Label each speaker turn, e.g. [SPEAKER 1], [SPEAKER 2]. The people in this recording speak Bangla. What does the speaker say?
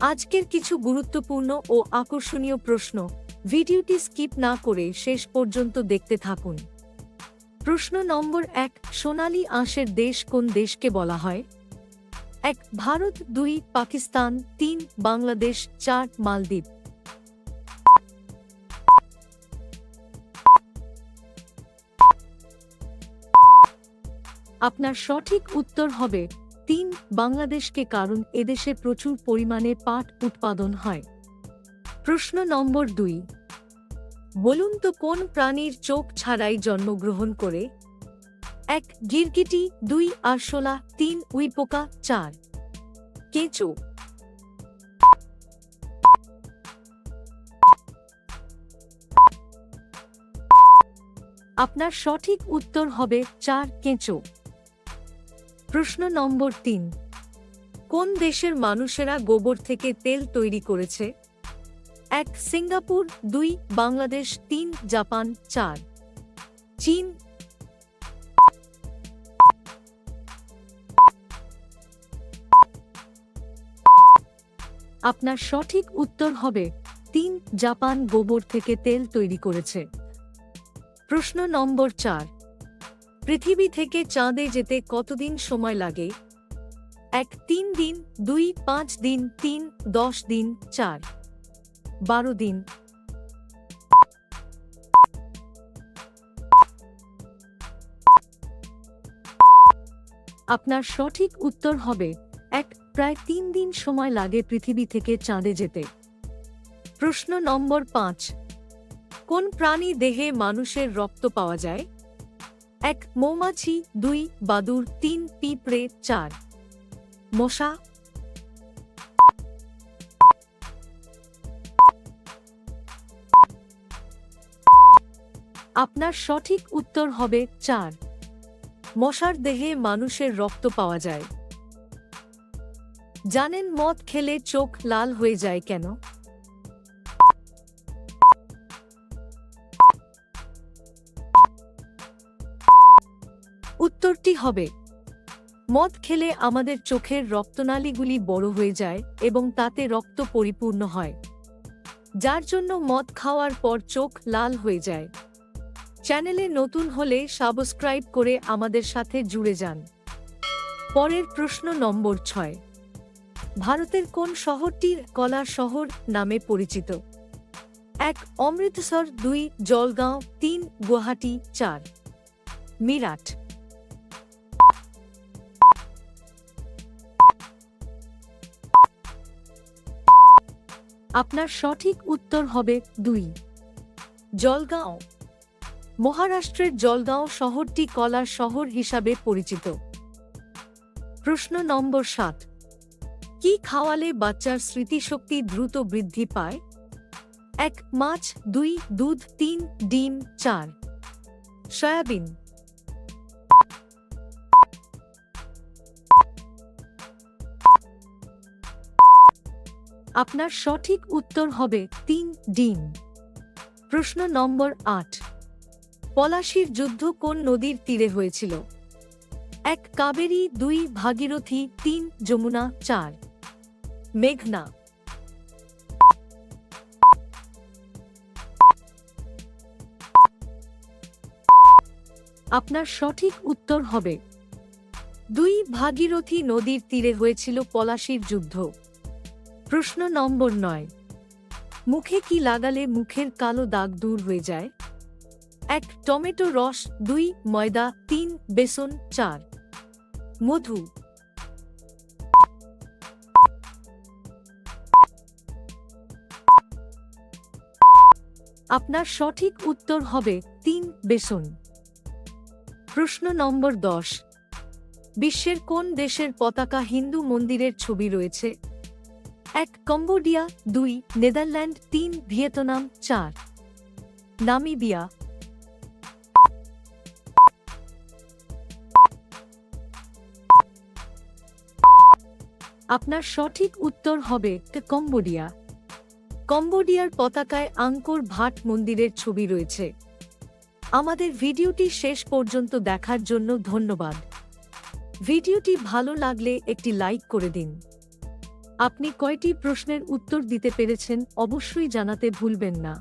[SPEAKER 1] আজকের কিছু গুরুত্বপূর্ণ ও আকর্ষণীয় প্রশ্ন। ভিডিওটি স্কিপ না করে শেষ পর্যন্ত দেখতে থাকুন। প্রশ্ন নম্বর এক, সোনালি আঁশের দেশ কোন দেশকে বলা হয়? এক, ভারত, দুই, পাকিস্তান, তিন, বাংলাদেশ, চার, মালদ্বীপ। আপনার সঠিক উত্তর হবে তিন, বাংলাদেশকে কারণ এদেশে প্রচুর পরিমাণে পাট উৎপাদন হয়। প্রশ্ন নম্বর দুই। বলুন তো কোন প্রাণীর চোখ ছাড়াই জন্মগ্রহণ করে? এক, গিরগিটি, দুই, আরশোলা, তিন, উইপোকা, চার। কেঁচো। আপনার সঠিক উত্তর হবে চার, কেঁচো। প্রশ্ন নম্বর তিন। কোন দেশের মানুষেরা গোবর থেকে তেল তৈরি করেছে? এক, সিঙ্গাপুর। দুই, বাংলাদেশ। তিন, জাপান। চার। চীন। আপনার সঠিক উত্তর হবে, তিন, জাপান গোবর থেকে তেল তৈরি করেছে। প্রশ্ন নম্বর চার। পৃথিবী থেকে চাঁদে যেতে কতদিন সময় লাগে? এক, তিন দিন, দুই, পাঁচ দিন, তিন, দশ দিন, চার। বারো দিন। আপনার সঠিক উত্তর হবে, এক, প্রায় তিন দিন সময় লাগে পৃথিবী থেকে চাঁদে যেতে। প্রশ্ন নম্বর পাঁচ। কোন প্রাণী দেহে মানুষের রক্ত পাওয়া যায়? এক মৌমাছি, দুই বাদুর, তিন পিঁপড়ে, চার। মশা। আপনার সঠিক উত্তর হবে চার। মশার দেহে মানুষের রক্ত পাওয়া যায়। জানেন মদ খেলে চোখ লাল হয়ে যায় কেন? উত্তরটি হবে, মদ খেলে আমাদের চোখের রক্তনালীগুলি বড় হয়ে যায় এবং তাতে রক্ত পরিপূর্ণ হয়, যার জন্য মদ খাওয়ার পর চোখ লাল হয়ে যায়। চ্যানেলে নতুন হলে সাবস্ক্রাইব করে আমাদের সাথে জুড়ে যান। পরের প্রশ্ন নম্বর ছয়। ভারতের কোন শহরটির কলা শহর নামে পরিচিত? এক, অমৃতসর, দুই, জলগাঁও, তিন, গুয়াহাটি, চার। মিরাট। আপনার সঠিক উত্তর হবে দুই। জলগাঁও। মহারাষ্ট্রের জলগাঁও শহরটি কলার শহর হিসাবে পরিচিত। প্রশ্ন নম্বর সাত। কি খাওয়ালে বাচ্চার স্মৃতিশক্তি দ্রুত বৃদ্ধি পায়? এক, মাছ, দুই, দুধ, তিন, ডিম, চার। সয়াবিন। আপনার সঠিক উত্তর হবে তিন ডিম। প্রশ্ন নম্বর আট। পলাশির যুদ্ধ কোন নদীর তীরে হয়েছিল? এক কাবেরী, দুই ভাগীরথী, তিন যমুনা, চার। মেঘনা। আপনার সঠিক উত্তর হবে। দুই ভাগীরথী নদীর তীরে হয়েছিল পলাশির যুদ্ধ। প্রশ্ন নম্বর নয়। মুখে কি লাগালে মুখের কালো দাগ দূর হয়ে যায়? এক, টমেটো রস, দুই, ময়দা, তিন, বেসন, চার। মধু। আপনার সঠিক উত্তর হবে তিন, বেসন। প্রশ্ন নম্বর দশ। বিশ্বের কোন দেশের পতাকা হিন্দু মন্দিরের ছবি রয়েছে? এক, কম্বোডিয়া, দুই, নেদারল্যান্ড, তিন, ভিয়েতনাম, চার। নামিবিয়া। আপনার সঠিক উত্তর হবে কম্বোডিয়া। কম্বোডিয়ার পতাকায় আঙ্কোর ভাট মন্দিরের ছবি রয়েছে। আমাদের ভিডিওটি শেষ পর্যন্ত দেখার জন্য ধন্যবাদ। ভিডিওটি ভালো লাগলে একটি লাইক করে দিন। আপনি কয়টি প্রশ্নের উত্তর দিতে পেরেছেন অবশ্যই জানাতে ভুলবেন না।